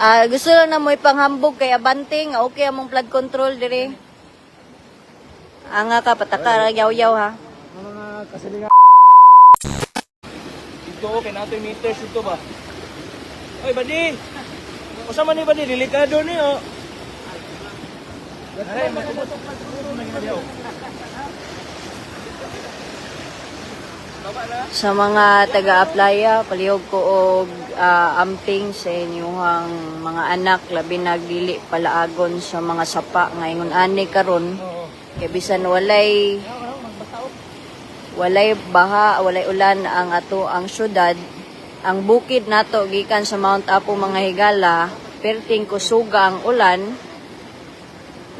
Ah, gusto lang na mo ipanghambog kay Abanting, okay among flood control dire. Anga ka pataka yaw-yaw ha. Mga kasilingan. Ito, okay nato yung meters ito ba? Oy, badi! Usama ni badi, delikado ni oh. Ay, matubot. Sa mga taga-aplaya, palihog ko og ah, amping sa inyong mga anak labi nagdili palaagon sa mga sapa nga ingon ani karon. Oo. Kay bisan walay walay baha, walay ulan ang ato ang syudad, ang bukid nato gikan sa Mount Apo mga higala, perting kusuga ang ulan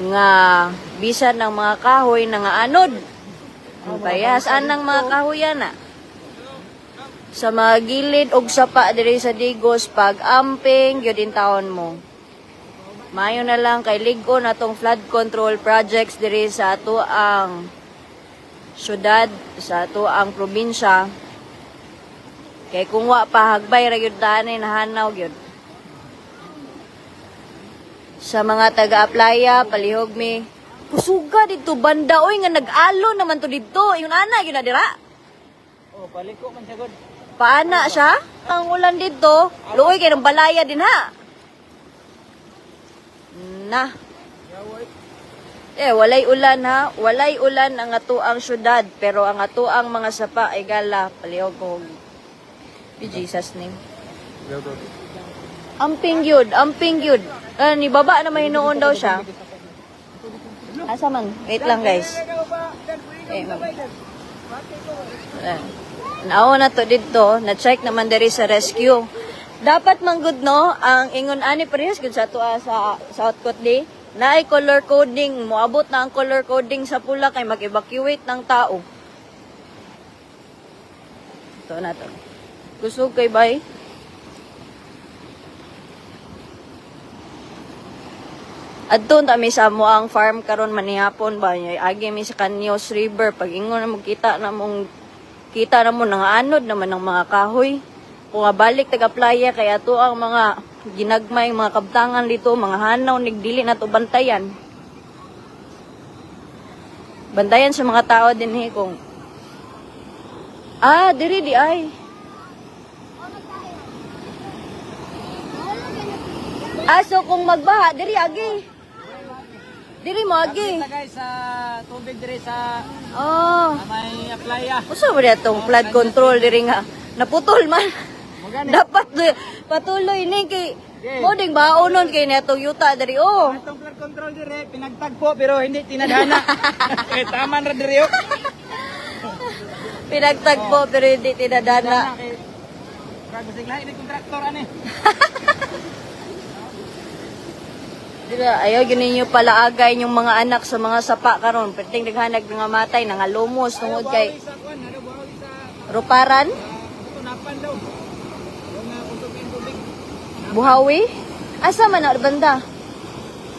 nga bisan ng mga kahoy na nga anod. Ang kaya saan ng mga kahoy yan na? Sa mga gilid og sapa diri sa Digos pag amping gyud in taon mo. Mayo na lang kay ligo na tong flood control projects diri sa ato ang syudad, sa ato ang probinsya. Kay kung wa pa hagbay ra gyud dani nahanaw gyud. Sa mga taga-aplaya, palihog mi. Kusuga dito banda oy nga nag-alo naman to dito. Yung ana gyud na dira. Oh, paliko man siya god. Paana siya? Ang ulan dito, luoy kay ng balaya din ha. Na. Eh, walay ulan ha. Walay ulan ang ato ang syudad. Pero ang ato ang mga sapa ay gala. Palihog ko. Be Jesus name. Amping yun. Amping yun. Ah, ni baba na may noon daw siya. Asa man? Wait lang guys. Eh, ma'am. Wala. Naawa na to dito, na-check naman diri sa rescue. Dapat manggod no, ang ingon ani parehas gud sa tuwa sa South Kotli, na ay color coding, moabot na ang color coding sa pula kay mag-evacuate ng tao. Ito na to. Gusto kay bay? Adto ta mi sa mo ang farm karon manihapon ba Ay, agi mi sa Kanyos River pag ingon na magkita na mong kita na mo nang anod naman ng mga kahoy. Kung balik taga playa kaya to ang mga ginagmay mga kabtangan dito, mga hanaw nigdili na to bantayan. Bantayan sa mga tao din he kung Ah, diri di ay. Ah, so kung magbaha, diri agi. Diri mo agi. Tagay sa tubig diri sa Oh. may playa. Usa ba itong flood control diri nga naputol man. Magani. Dapat eh, patuloy ni kay mo ding baonon kay netong yuta diri oh. Atong flood control dire pinagtagpo pero hindi tinadhana. eh taman ra diri oh. Pinagtagpo pero hindi tinadana. kay Bago sigla ini kontraktor ani. Dila ayaw gyud ninyo palaagay yung mga anak sa mga sapa karon. Perting naghanag nga matay nga lumos tungod kay Sa sa ruparan, kusugin tubig. buhawi. Asa man na banda?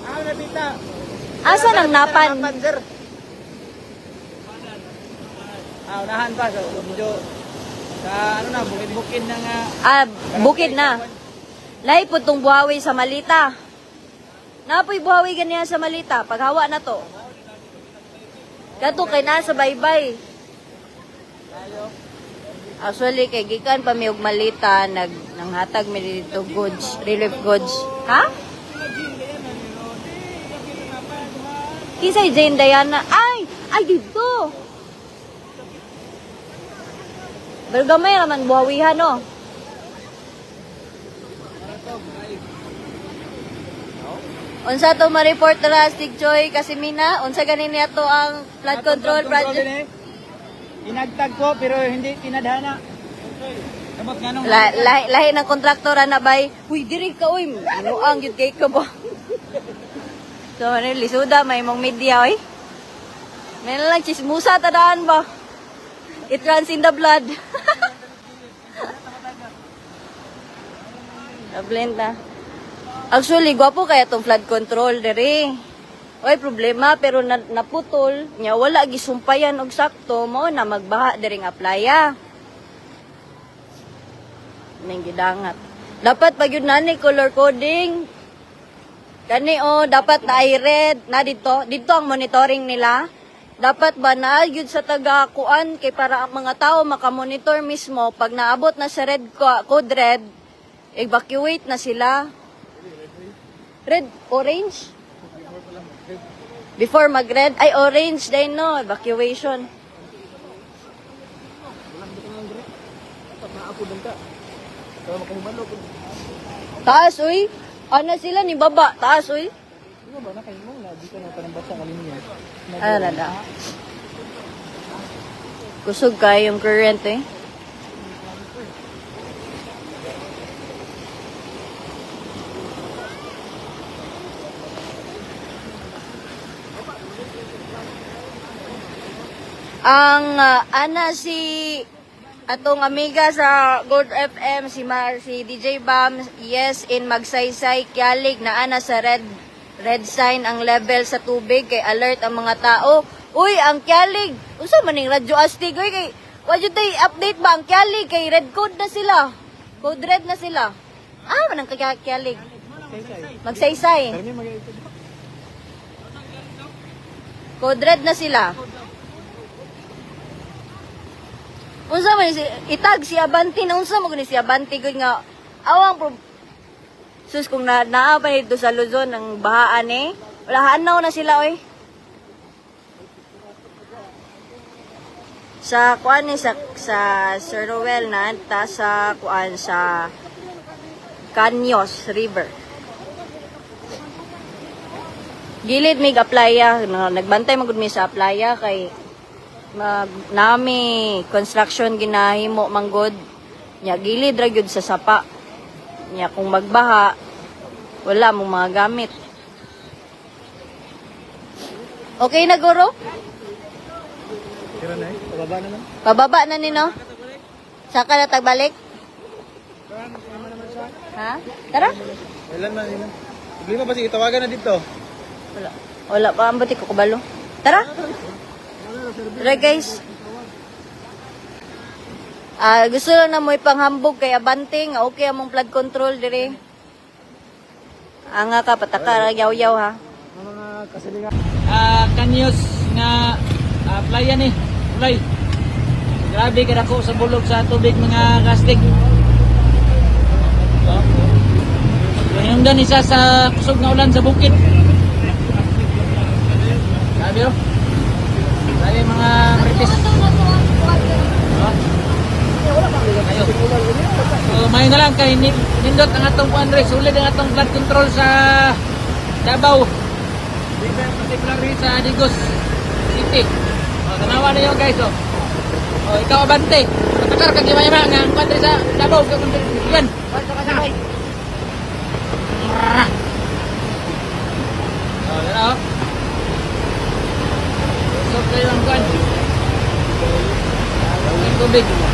Ah. Asa nang napan? Ah, unahan pa so medyo sa ano na bukid-bukid na nga Ah, bukid na. Lahi po tong buhawi sa Malita. Napoy buhawi ganiya sa Malita. Paghawa na to. Kato kay nasa baybay. Actually, kay gikan pa og Malita, nag, nanghatag mi dito goods, relief goods. Ha? Kisay Jane Diana. Ay! Ay, dito! Bergamay naman buhawihan, no? Unsa to ma-report na Stig Joy Kasimina? Unsa ganin niya to ang flood control project? Inagtag ko pero hindi tinadhana. La, lahi, lahi ng kontraktora na bay. Uy, diri ka, uy. Ano ang yun kay ka ba? so, ano, lisuda, may mong media, oy. May lang, chismusa, tadaan ba? It runs in the blood. Nablend na. Actually, gwapo kaya tong flood control, diri. Oy, problema, pero na, naputol. Nya, wala gisumpayan og sakto mo na magbaha diri nga playa. Ning gidangat. Dapat pag yun nani color coding. Kani o, dapat na ay red na dito. Dito ang monitoring nila. Dapat ba na yun sa taga-kuan kay para ang mga tao makamonitor mismo pag naabot na sa red code red, evacuate na sila. Red, orange? Before mag-red, ay orange din no, evacuation. Taas, uy. Ano sila ni baba? Taas, uy. Ano ba na kayo mo? Na. Ano na na? Kusog kayo yung current eh. Ang ah, ana si atong amiga sa Gold FM si Mar, si DJ Bam yes in magsaysay kyalig na ana sa red red sign ang level sa tubig kay alert ang mga tao. Uy ang kyalig usa man ning radyo astig uy kay wa jud update ba? Ang kyalig kay red code na sila. Code red na sila. Ah man ang kaya kyalig magsaysay. Code red na sila. Unsa man si itag si Abanti na unsa mo gani si Abanti gud nga awang pro Sus kung na naa pa dito sa Luzon ang bahaan eh. Wala hanaw na sila oy. Sa kuan ni sa sa Sir Rowell na ta sa kuan sa Canyos River. Gilid mig aplaya, na- nagbantay magud mi sa aplaya kay mag nami construction ginahimo manggod. Nya gilid ra gyud sa sapa. Nya kung magbaha wala mong mga gamit. Okay na guro? Kira na eh. Pababa naman. Pababa na nino? Saka na tagbalik? Ha? Tara? Kailan na yun? Problema pa si itawagan na dito. Wala. Wala pa ang buti ko kabalo. Tara. Tara guys. Ah, gusto lang na mo ipanghambog kay Abanting. Okay among flood control dire. Anga ka pataka yaw-yaw ha. Ah kanyos nga ah, playa ni ulay grabe ka dako sa bulog sa tubig mga kastig so, yung dan isa sa kusog nga ulan sa bukid grabe oh grabe mga Ayo. So, may na lang kay Nin- nindot ang atong kuan rin sulit ang atong flood control sa Davao particularly sa Digos City. O, tanawa na yun guys, o. O, ikaw abante. Matakar kang gimaya nga ang sa Davao. Ikaw kung yan. O, yan o. So, kayo